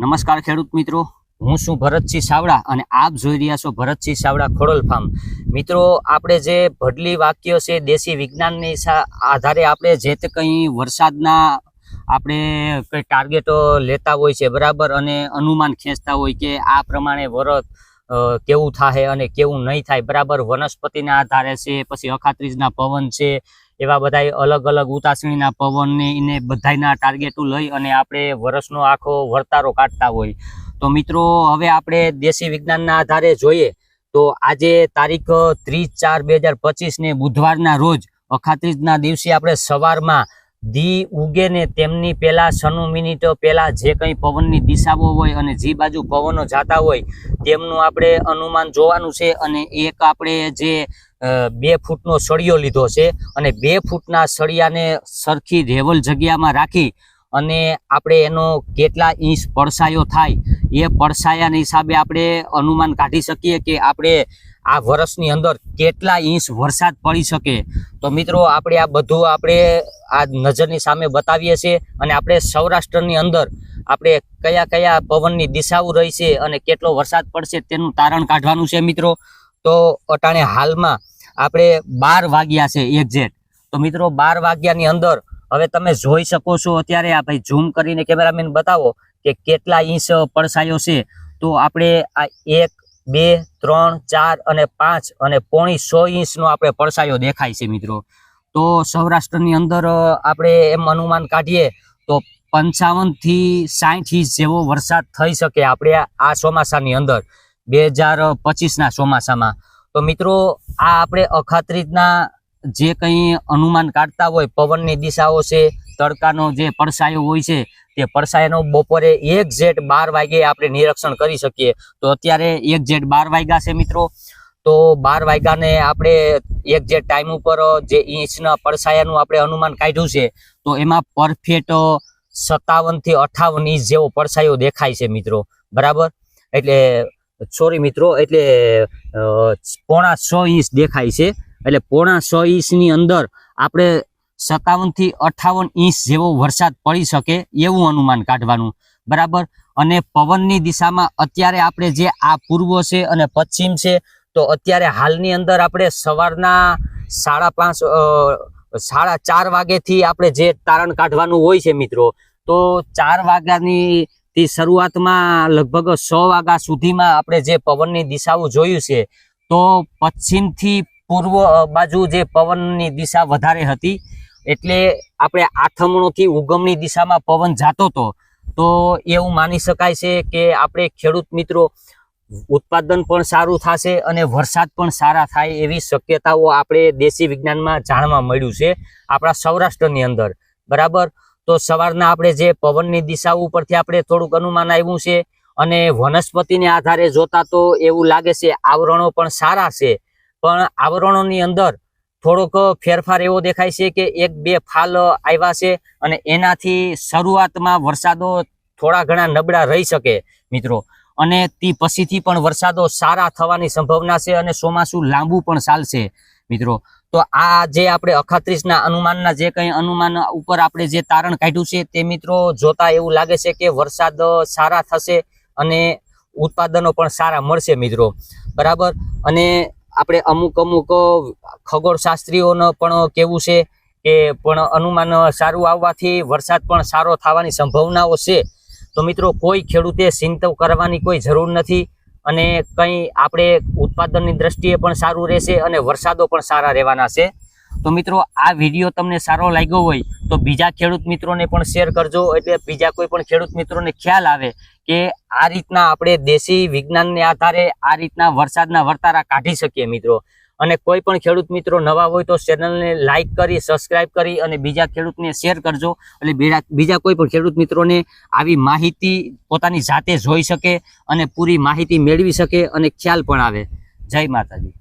નમસ્કાર ખેડૂત મિત્રો. હું છું ભરતસિંહ સાવડા અને આપ જોઈ રહ્યા છો ભરતસિંહ સાવડા ખોડલ ફાર્મ. મિત્રો, આપણે જે ભડલી વાક્યો છે, દેશી વિજ્ઞાનની આધારે આપણે જે તે કંઈ વરસાદના આપણે કંઈ ટાર્ગેટો લેતા હોય છે, બરાબર? અને અનુમાન ખેંચતા હોય કે આ પ્રમાણે વરત કેવું થાય અને કેવું નહીં થાય, બરાબર? વનસ્પતિના આધારે છે, પછી અખાત્રીજના પવન છે એવા બધા અલગ અલગ ઉતાસણીના પવનને એને બધાયના ટાર્ગેટો લઈ અને આપણે વર્ષનો આખો વર્તારો કાઢતા હોય. તો મિત્રો, હવે આપણે દેશી વિજ્ઞાનના આધારે જોઈએ તો આજે તારીખ ત્રીસ ચાર બે હજાર પચીસને બુધવારના રોજ અખાત્રીજના દિવસે આપણે સવારમાં દી ઉગે ને તેમની પહેલા સનુ મિનિટ પહેલા જે કંઈ પવનની દિશાઓ હોય અને જે બાજુ પવનો જાતા હોય, તેમનું આપણે અનુમાન જોવાનું છે અને એક આપણે જે બે ફૂટનો સળિયો લીધો છે અને બે ફૂટના સળિયાને સરખી રેવલ જગ્યામાં રાખી અને આપણે એનો કેટલા ઇંચ પડસાયો થાય, એ પડસાયાના હિસાબે આપણે અનુમાન કાઢી શકીએ કે આપણે આ વર્ષની અંદર કેટલા ઇંચ વરસાદ પડી શકે. તો મિત્રો, આપણે આ બધું આપણે આ નજરની સામે બતાવીએ છીએ અને આપણે સૌરાષ્ટ્રની અંદર આપણે કયા કયા પવનની દિશાઓ રહી છે અને કેટલો વરસાદ પડશે તેનું તારણ કાઢવાનું છે મિત્રો. તો અટાણે હાલમાં આપણે બાર વાગ્યા છે એક્ઝેક્ટ તો મિત્રો બાર વાગ્યાની અંદર હવે તમે જોઈ શકો છો અત્યારે આ ભાઈ ઝૂમ કરીને કેમેરામેન બતાવો કે કેટલા ઇંચ પડસાયો છે. તો આપણે આ એક, બે, ત્રણ, ચાર અને પાંચ અને પોણી સો ઇંચનો આપણે પડસાયો દેખાય છે મિત્રો. તો સૌરાષ્ટ્રની અંદર આપણે એમ અનુમાન કાઢીએ તો પંચાવનથી સાઠ ઇંચ જેવો વરસાદ થઈ શકે આપણે આ ચોમાસાની અંદર, બે હજાર પચીસના ચોમાસામાં. તો મિત્રો, આ આપણે અખાત્રીજના જે કંઈ અનુમાન કાઢતા હોય, પવનની દિશાઓ છે, તડકાનો જે પડસાયો હોય છે, તે પડસાયાનો બપોરે એક જેટ બાર વાગે આપણે નિરીક્ષણ કરી શકીએ. તો અત્યારે એક જેટ બાર વાગ્યા છે મિત્રો. તો બાર વાગ્યાને આપણે એક જે ટાઈમ ઉપર જે ઇંચના પડસાયાનું આપણે અનુમાન કાઢ્યું છે, તો એમાં પરફેક્ટ સત્તાવનથી અઠાવન ઇંચ જેવો પડસાયો દેખાય છે મિત્રો. બરાબર? એટલે સોરી મિત્રો, એટલે પોણા સો ઇંચ દેખાય છે. એટલે પોણા સો ઇંચની અંદર આપણે સત્તાવનથી અઠાવન ઇંચ જેવો વરસાદ પડી શકે એવું અનુમાન કાઢવાનું. બરાબર? અને પવનની દિશામાં અત્યારે આપણે જે આ પૂર્વ છે અને પશ્ચિમ છે તો અત્યારે હાલની અંદર આપણે સવારના સાડા પાંચ સાડા ચાર વાગેથી આપણે જે તારણ કાઢવાનું હોય છે મિત્રો, તો ચાર વાગ્યાની તે શરૂઆતમાં લગભગ સો વાગ્યા સુધીમાં આપણે જે પવનની દિશાઓ જોયું છે, તો પશ્ચિમથી પૂર્વ બાજુ જે પવનની દિશા વધારે હતી, એટલે આપણે આથમણોથી ઉગમની દિશામાં પવન જાતો હતો, તો એવું માની શકાય છે કે આપણે ખેડૂત મિત્રો ઉત્પાદન પણ સારું થશે અને વરસાદ પણ સારા થાય એવી શક્યતાઓ આપણે દેશી વિજ્ઞાનમાં જાણવા મળ્યું છે આપણા સૌરાષ્ટ્રની અંદર. બરાબર? તો સવારના આપણે જે પવનની દિશા ઉપરથી આપણે થોડુંક અનુમાન આવ્યું છે અને વનસ્પતિને આધારે જોતા તો એવું લાગે છે આવરણો પણ સારા છે. પણ આવરણોની અંદર થોડોક ફેરફાર એવો દેખાય છે કે એક, બે ફાલ આવ્યા છે અને એનાથી શરૂઆતમાં વરસાદો થોડા ઘણા નબળા રહી શકે મિત્રો. અને તે પછીથી પણ વરસાદો સારા થવાની સંભાવના છે અને ચોમાસું લાંબુ પણ ચાલશે, મિત્રો. તો આ જે આપણે અખાત્રીસના અનુમાનના જે કંઈ અનુમાન ઉપર આપણે જે તારણ કાઢ્યું છે તે, મિત્રો, જોતા એવું લાગે છે કે વરસાદ સારા થશે અને ઉત્પાદનો પણ સારા મળશે, મિત્રો. બરાબર? અને આપણે અમુક અમુક ખગોળશાસ્ત્રીઓનું પણ કેવું છે કે, પણ અનુમાન સારું આવવાથી વરસાદ પણ સારો થવાની સંભાવનાઓ છે. તો મિત્રો, કોઈ ખેડૂતે ચિંતવ કરવાની કોઈ જરૂર નથી અને કંઈ આપણે ઉત્પાદનની દ્રષ્ટિએ પણ સારું રહેશે અને વરસાદો પણ સારા રહેવાના છે. તો મિત્રો, આ વીડિયો તમને સારો લાગ્યો હોય તો બીજા ખેડૂત મિત્રોને પણ શેર કરજો. એટલે બીજા કોઈ પણ ખેડૂત મિત્રોને ખ્યાલ આવે કે આ રીતના આપણે દેશી વિજ્ઞાનને આધારે આ રીતના વરસાદના વર્તારા કાઢી શકીએ મિત્રો. અને કોઈ પણ ખેડૂત મિત્રો નવા હોય તો ચેનલને લાઈક કરી સબસ્ક્રાઇબ કરી અને બીજા ખેડૂતને શેર કરજો. એટલે બીજા કોઈ પણ ખેડૂત મિત્રોને આવી માહિતી પોતાની જાતે જોઈ શકે અને પૂરી માહિતી મેળવી શકે અને ખ્યાલ પણ આવે. જય માતાજી.